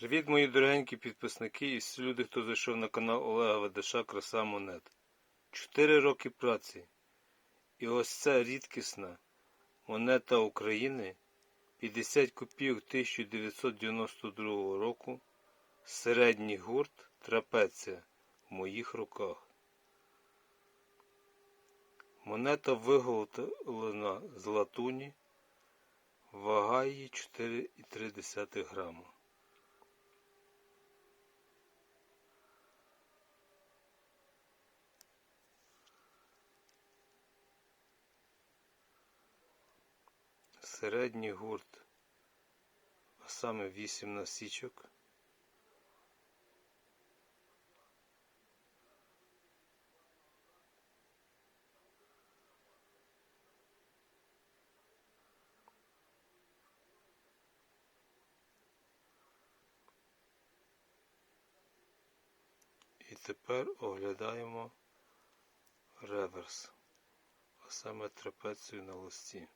Привіт, мої дорогенькі підписники і всі люди, хто зайшов на канал Олега Ведеша Краса Монет. Чотири роки праці. І ось ця рідкісна монета України 50 копійок 1992 року. Середній гурт трапеція в моїх руках. Монета виготовлена з латуні. Вага її 4,3 грама. Середній гурт, а саме 8 насічок. І тепер оглядаємо реверс, а саме трапецію на листі.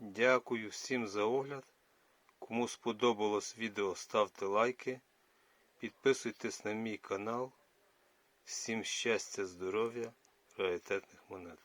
Дякую всім за огляд. Кому сподобалось відео, ставте лайки. Підписуйтесь на мій канал. Всім щастя, здоров'я, раритетних монет.